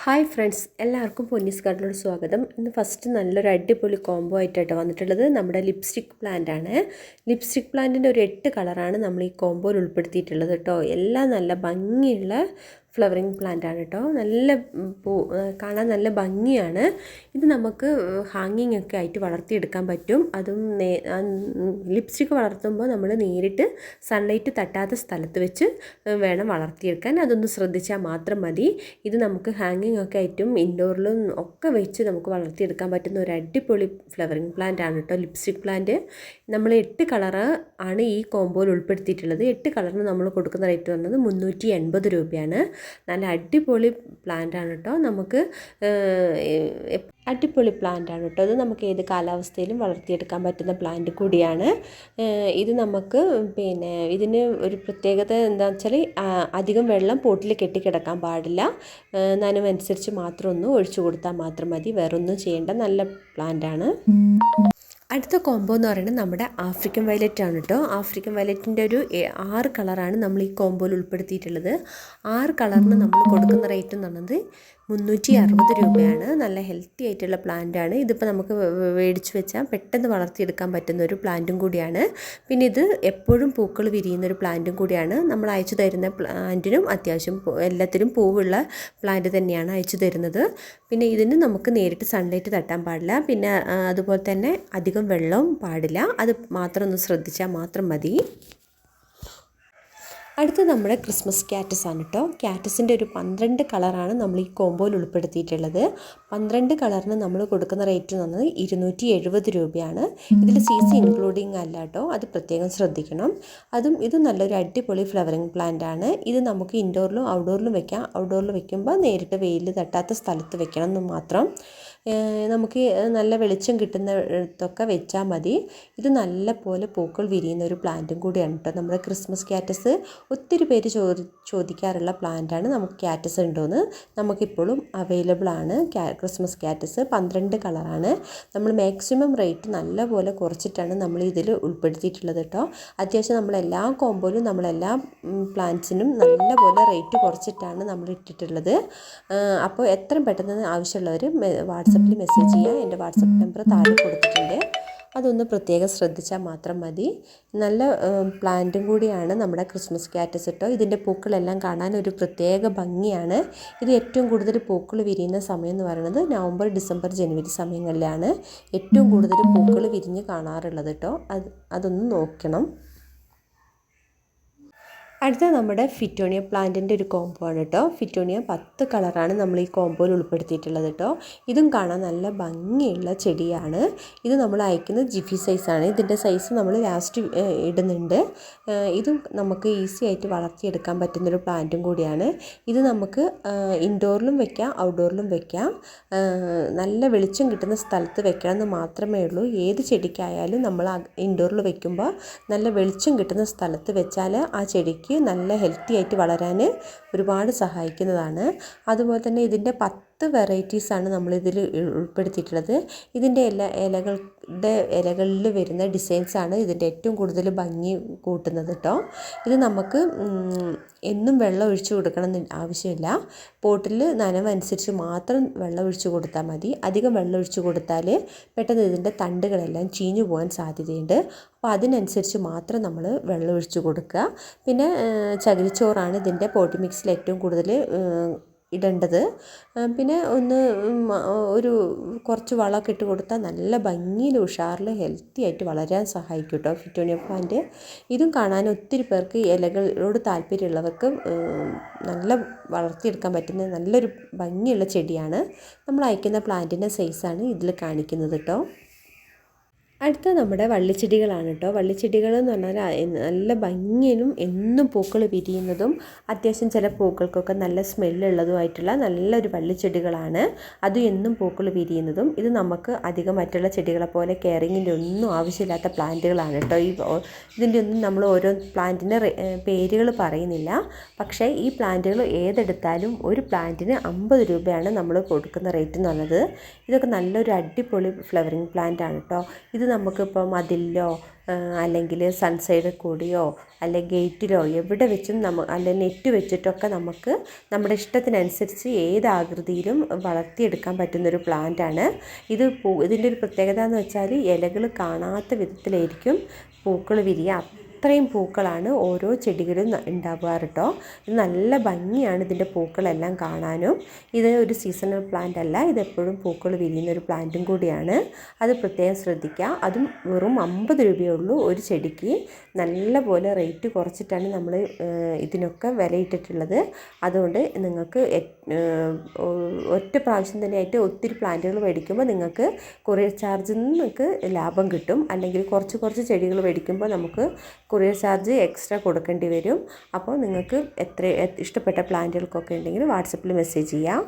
Hi friends എല്ലാവർക്കും പൊന്നീസ് കാർഡിലോട് സ്വാഗതം. ഇന്ന് ഫസ്റ്റ് നല്ലൊരു അടിപൊളി കോംബോ ആയിട്ടാണ് വന്നിട്ടുള്ളത് നമ്മുടെ ലിപ്സ്റ്റിക് പ്ലാന്റ് ആണ്. ലിപ്സ്റ്റിക് പ്ലാന്റിന്റെ ഒരു എട്ട് കളറാണ് നമ്മൾ ഈ കോംബോയിൽ ഉൾപ്പെടുത്തിയിട്ടുള്ളത് കേട്ടോ എല്ലാം നല്ല ഭംഗിയുള്ള ഫ്ലവറിങ് പ്ലാന്റ് ആണ് കേട്ടോ. നല്ല പൂ കാണാൻ നല്ല ഭംഗിയാണ്. ഇത് നമുക്ക് ഹാങ്ങിങ് ഒക്കെ ആയിട്ട് വളർത്തിയെടുക്കാൻ പറ്റും. അതും ലിപ്സ്റ്റിക് വളർത്തുമ്പോൾ നമ്മൾ നേരിട്ട് സൺലൈറ്റ് തട്ടാത്ത സ്ഥലത്ത് വെച്ച് വേണം വളർത്തിയെടുക്കാൻ. അതൊന്ന് ശ്രദ്ധിച്ചാൽ മാത്രം മതി. ഇത് നമുക്ക് ഹാങ്ങിങ് ഒക്കെ ആയിട്ടും ഇൻഡോറിലും ഒക്കെ വെച്ച് നമുക്ക് വളർത്തിയെടുക്കാൻ പറ്റുന്ന ഒരു അടിപൊളി ഫ്ലവറിങ് പ്ലാന്റ് ആണ് കേട്ടോ ലിപ്സ്റ്റിക് പ്ലാന്റ്. നമ്മൾ എട്ട് കളറ് ആണ് ഈ കോമ്പോയിൽ ഉൾപ്പെടുത്തിയിട്ടുള്ളത്. എട്ട് കളറിന് നമ്മൾ കൊടുക്കുന്ന റേറ്റ് വന്നത് മുന്നൂറ്റി എൺപത് രൂപയാണ്. നല്ല അടിപൊളി പ്ലാന്റ് ആണ് കേട്ടോ നമുക്ക് അടിപൊളി പ്ലാന്റ് ആണ് കേട്ടോ ഇത് നമുക്ക് ഏത് കാലാവസ്ഥയിലും വളർത്തിയെടുക്കാൻ പറ്റുന്ന പ്ലാന്റ് കൂടിയാണ്. ഇത് നമുക്ക് പിന്നെ ഇതിന് ഒരു പ്രത്യേകത എന്താണെന്ന് വെച്ചാൽ അധികം വെള്ളം പോട്ടിൽ കെട്ടിക്കിടക്കാൻ പാടില്ല. നനവനുസരിച്ച് മാത്രം ഒന്ന് ഒഴിച്ചു കൊടുത്താൽ മാത്രം മതി. വേറൊന്നും ചെയ്യേണ്ട. നല്ല പ്ലാന്റ് ആണ്. അടുത്ത കോംബോ എന്ന് പറയുന്നത് നമ്മുടെ ആഫ്രിക്കൻ വയലറ്റ് ആണ് കേട്ടോ ആഫ്രിക്കൻ വയലറ്റിന്റെ ഒരു ആറ് കളറാണ് നമ്മൾ ഈ കോംബോയിൽ ഉൾപ്പെടുത്തിയിട്ടുള്ളത്. ആറ് കളറിന് നമ്മൾ കൊടുക്കുന്ന റേറ്റ് എന്ന് പറയുന്നത് മുന്നൂറ്റി അറുപത് രൂപയാണ്. നല്ല ഹെൽത്തി ആയിട്ടുള്ള പ്ലാന്റ് ആണ്. ഇതിപ്പോൾ നമുക്ക് മേടിച്ച് വെച്ചാൽ പെട്ടെന്ന് വളർത്തിയെടുക്കാൻ പറ്റുന്ന ഒരു പ്ലാന്റും കൂടിയാണ്. പിന്നെ ഇത് എപ്പോഴും പൂക്കൾ വിരിയുന്ന ഒരു പ്ലാന്റും കൂടിയാണ്. നമ്മൾ അയച്ചു തരുന്ന പ്ലാന്റിനും അത്യാവശ്യം എല്ലാത്തിനും പൂവുള്ള പ്ലാന്റ് തന്നെയാണ് അയച്ചു തരുന്നത്. പിന്നെ ഇതിന് നമുക്ക് നേരിട്ട് സൺലൈറ്റ് തട്ടാൻ പാടില്ല. പിന്നെ അതുപോലെ തന്നെ അധികം വെള്ളവും പാടില്ല. അത് മാത്രം ഒന്ന് ശ്രദ്ധിച്ചാൽ മാത്രം മതി. അടുത്ത നമ്മുടെ ക്രിസ്മസ് ക്യാറ്റസ് ആണ് കേട്ടോ ക്യാറ്റസിന്റെ ഒരു പന്ത്രണ്ട് കളറാണ് നമ്മൾ ഈ കോമ്പോയിൽ ഉൾപ്പെടുത്തിയിട്ടുള്ളത്. പന്ത്രണ്ട് കളറിന് നമ്മൾ കൊടുക്കുന്ന റേറ്റ് പറഞ്ഞത് ഇരുന്നൂറ്റി എഴുപത് രൂപയാണ്. ഇതിൽ സി സി ഇൻക്ലൂഡിങ് അല്ല കേട്ടോ അത് പ്രത്യേകം ശ്രദ്ധിക്കണം. അതും ഇത് നല്ലൊരു അടിപൊളി ഫ്ലവറിങ് പ്ലാന്റ് ആണ്. ഇത് നമുക്ക് ഇൻഡോറിലും ഔട്ട്ഡോറിലും വെക്കാം. ഔട്ട്ഡോറിൽ വെക്കുമ്പോൾ നേരിട്ട് വെയിൽ തട്ടാത്ത സ്ഥലത്ത് വെക്കണം എന്ന് മാത്രം. നമുക്ക് നല്ല വെളിച്ചം കിട്ടുന്നിടത്തൊക്കെ വെച്ചാൽ മതി. ഇത് നല്ല പോലെ പൂക്കൾ വിരിയുന്ന ഒരു പ്ലാന്റും കൂടിയാണ് കേട്ടോ നമ്മുടെ ക്രിസ്മസ് ക്യാറ്റസ് ഒത്തിരി പേര് ചോദി ചോദിക്കാറുള്ള പ്ലാന്റാണ് നമുക്ക് ക്യാറ്റസ് ഉണ്ടോയെന്ന് നമുക്കിപ്പോഴും അവൈലബിൾ ആണ്. ക്രിസ്മസ് ക്യാറ്റസ് പന്ത്രണ്ട് കളറാണ് നമ്മൾ മാക്സിമം റേറ്റ് നല്ല പോലെ കുറച്ചിട്ടാണ് നമ്മൾ ഇതിൽ ഉൾപ്പെടുത്തിയിട്ടുള്ളത് കേട്ടോ അത്യാവശ്യം നമ്മളെല്ലാ കോമ്പോയിലും നമ്മളെല്ലാ പ്ലാന്റ്സിനും നല്ല പോലെ റേറ്റ് കുറച്ചിട്ടാണ് നമ്മൾ ഇട്ടിട്ടുള്ളത്. അപ്പോൾ എത്രയും പെട്ടെന്ന് ആവശ്യമുള്ളവർ വാട്സപ്പിൽ മെസ്സേജ് ചെയ്യുക എന്റെ വാട്സപ്പ് നമ്പർ താഴെ കൊടുത്തിട്ടുണ്ട്. അതൊന്ന് പ്രത്യേകം ശ്രദ്ധിച്ചാൽ മാത്രം മതി. നല്ല പ്ലാന്റും കൂടിയാണ് നമ്മുടെ ക്രിസ്മസ് ക്യാറ്റസ് കേട്ടോ ഇതിന്റെ പൂക്കളെല്ലാം കാണാൻ ഒരു പ്രത്യേക ഭംഗിയാണ്. ഇത് ഏറ്റവും കൂടുതൽ പൂക്കൾ വിരിയുന്ന സമയം എന്ന് പറയുന്നത് നവംബർ ഡിസംബർ ജനുവരി സമയങ്ങളിലാണ്. ഏറ്റവും കൂടുതൽ പൂക്കൾ വിരിഞ്ഞ് കാണാറുള്ളത് കേട്ടോ അത് അതൊന്ന് നോക്കണം. അടുത്ത നമ്മുടെ ഫിറ്റോണിയ പ്ലാന്റിന്റെ ഒരു കോംബോ ആണ് കേട്ടോ ഫിറ്റോണിയ പത്ത് കളറാണ് നമ്മൾ ഈ കോംബോയിൽ ഉൾപ്പെടുത്തിയിട്ടുള്ളത് കേട്ടോ ഇതും കാണാൻ നല്ല ഭംഗിയുള്ള ചെടിയാണ്. ഇത് നമ്മൾ അയക്കുന്നത് ജിഫി സൈസാണ് ഇതിന്റെ സൈസ് നമ്മൾ ലാസ്റ്റ് ഇടുന്നുണ്ട്. ഇതും നമുക്ക് ഈസി ആയിട്ട് വളർത്തിയെടുക്കാൻ പറ്റുന്നൊരു പ്ലാന്റും കൂടിയാണ്. ഇത് നമുക്ക് ഇൻഡോറിലും വെക്കാം ഔട്ട്ഡോറിലും വെക്കാം. നല്ല വെളിച്ചം കിട്ടുന്ന സ്ഥലത്ത് വെക്കണം എന്ന് മാത്രമേ ഉള്ളൂ. ഏത് ചെടിക്കായാലും നമ്മൾ ഇൻഡോറിൽ വെക്കുമ്പോൾ നല്ല വെളിച്ചം കിട്ടുന്ന സ്ഥലത്ത് വെച്ചാൽ ആ ചെടിക്ക് നല്ല ഹെൽത്തി ആയിട്ട് വളരാൻ ഒരുപാട് സഹായിക്കുന്നതാണ്. അതുപോലെ തന്നെ ഇതിന്റെ പത്ത് വെറൈറ്റീസാണ് നമ്മളിതിൽ ഉൾപ്പെടുത്തിയിട്ടുള്ളത്. ഇതിന്റെ എല്ലാ ഇലകളുടെ ഇലകളിൽ വരുന്ന ഡിസൈൻസാണ് ഇതിന്റെ ഏറ്റവും കൂടുതൽ ഭംഗി കൂട്ടുന്നത് കേട്ടോ ഇത് നമുക്ക് എന്നും വെള്ളം ഒഴിച്ച് കൊടുക്കണം ആവശ്യമില്ല. പോട്ടിൽ നനവനുസരിച്ച് മാത്രം വെള്ളം ഒഴിച്ചു കൊടുത്താൽ മതി. അധികം വെള്ളം ഒഴിച്ചു കൊടുത്താൽ പെട്ടെന്ന് ഇതിന്റെ തണ്ടുകളെല്ലാം ചീഞ്ഞു പോകാൻ സാധ്യതയുണ്ട്. അപ്പോൾ അതിനനുസരിച്ച് മാത്രം നമ്മൾ വെള്ളം ഒഴിച്ചു കൊടുക്കുക. പിന്നെ ചകിരിച്ചോറാണ് ഇതിന്റെ പോട്ടി മിക്സിൽ ഏറ്റവും കൂടുതൽ ഇടേണ്ടത്. പിന്നെ ഒന്ന് ഒരു കുറച്ച് വളമൊക്കെ ഇട്ട് കൊടുത്താൽ നല്ല ഭംഗിയിൽ ഉഷാറിൽ ഹെൽത്തി ആയിട്ട് വളരാൻ സഹായിക്കും കേട്ടോ ഫിറ്റോണിയ പ്ലാന്റ് ഇതും കാണാൻ ഒത്തിരി പേർക്ക് ഇലകളോട് താല്പര്യമുള്ളവർക്ക് നല്ല വളർത്തിയെടുക്കാൻ പറ്റുന്ന നല്ലൊരു ഭംഗിയുള്ള ചെടിയാണ്. നമ്മൾ അയക്കുന്ന പ്ലാന്റിന്റെ സൈസാണ് ഇതിൽ കാണിക്കുന്നത് കേട്ടോ അടുത്ത നമ്മുടെ വള്ളിച്ചെടികളാണ് കേട്ടോ. വള്ളിച്ചെടികൾ എന്ന് പറഞ്ഞാൽ നല്ല ഭംഗിയിലും എന്നും പൂക്കൾ വിരിയുന്നതും അത്യാവശ്യം ചില പൂക്കൾക്കൊക്കെ നല്ല സ്മെല്ലുള്ളതുമായിട്ടുള്ള നല്ലൊരു വള്ളിച്ചെടികളാണ്. അതും എന്നും പൂക്കൾ വിരിയുന്നതും. ഇത് നമുക്ക് അധികം മറ്റുള്ള ചെടികളെ പോലെ കെയറിങ്ങിന്റെ ഒന്നും ആവശ്യമില്ലാത്ത പ്ലാന്റുകളാണ് കേട്ടോ. ഈ ഇതിന്റെ ഒന്നും നമ്മൾ ഓരോ പ്ലാന്റിന്റെ പേരുകൾ പറയുന്നില്ല. പക്ഷേ ഈ പ്ലാന്റുകൾ ഏതെടുത്താലും ഒരു പ്ലാന്റിന് അമ്പത് രൂപയാണ് നമ്മൾ കൊടുക്കുന്ന റേറ്റ് എന്ന് പറഞ്ഞത്. ഇതൊക്കെ നല്ലൊരു അടിപൊളി ഫ്ലവറിങ് പ്ലാന്റ് ആണ് കേട്ടോ. ഇത് നമുക്കിപ്പോൾ മതിലിലോ അല്ലെങ്കിൽ സൺസൈഡിൽ കൂടിയോ അല്ലെങ്കിൽ ഗേറ്റിലോ എവിടെ വെച്ചും നമ്മ അല്ലെങ്കിൽ നെറ്റ് വെച്ചിട്ടൊക്കെ നമുക്ക് നമ്മുടെ ഇഷ്ടത്തിനനുസരിച്ച് ഏത് ആകൃതിയിലും വളർത്തിയെടുക്കാൻ പറ്റുന്നൊരു പ്ലാന്റാണ് ഇത് പൂ ഇതിന്റെ ഒരു പ്രത്യേകത എന്ന് വെച്ചാൽ ഇലകൾ കാണാത്ത വിധത്തിലായിരിക്കും പൂക്കൾ വിരിയുക അത്രയും പൂക്കളാണ് ഓരോ ചെടികളും ഉണ്ടാവുക കേട്ടോ ഇത് നല്ല ഭംഗിയാണ് ഇതിന്റെ പൂക്കളെല്ലാം കാണാനും. ഇത് ഒരു സീസണൽ പ്ലാന്റ് അല്ല. ഇതെപ്പോഴും പൂക്കൾ വിരിയുന്ന ഒരു പ്ലാന്റും കൂടിയാണ്. അത് പ്രത്യേകം ശ്രദ്ധിക്കുക. അതും വെറും അമ്പത് രൂപയേ ഉള്ളൂ ഒരു ചെടിക്ക്. നല്ല പോലെ റേറ്റ് കുറച്ചിട്ടാണ് നമ്മൾ ഇതിനൊക്കെ വിലയിട്ടിട്ടുള്ളത്. അതുകൊണ്ട് നിങ്ങൾക്ക് ഒറ്റ പ്രാവശ്യം തന്നെ ആയിട്ട് ഒത്തിരി പ്ലാന്റുകൾ മേടിക്കുമ്പോൾ നിങ്ങൾക്ക് കൊറിയർ ചാർജിൽ നിന്ന് നിങ്ങൾക്ക് ലാഭം കിട്ടും. അല്ലെങ്കിൽ കുറച്ച് കുറച്ച് ചെടികൾ മേടിക്കുമ്പോൾ നമുക്ക് കൊറിയർ ചാർജ് എക്സ്ട്രാ കൊടുക്കേണ്ടി വരും. അപ്പോൾ നിങ്ങൾക്ക് എത്ര ഇഷ്ടപ്പെട്ട പ്ലാന്റുകൾക്കൊക്കെ ഉണ്ടെങ്കിൽ വാട്സപ്പിൽ മെസ്സേജ് ചെയ്യാം.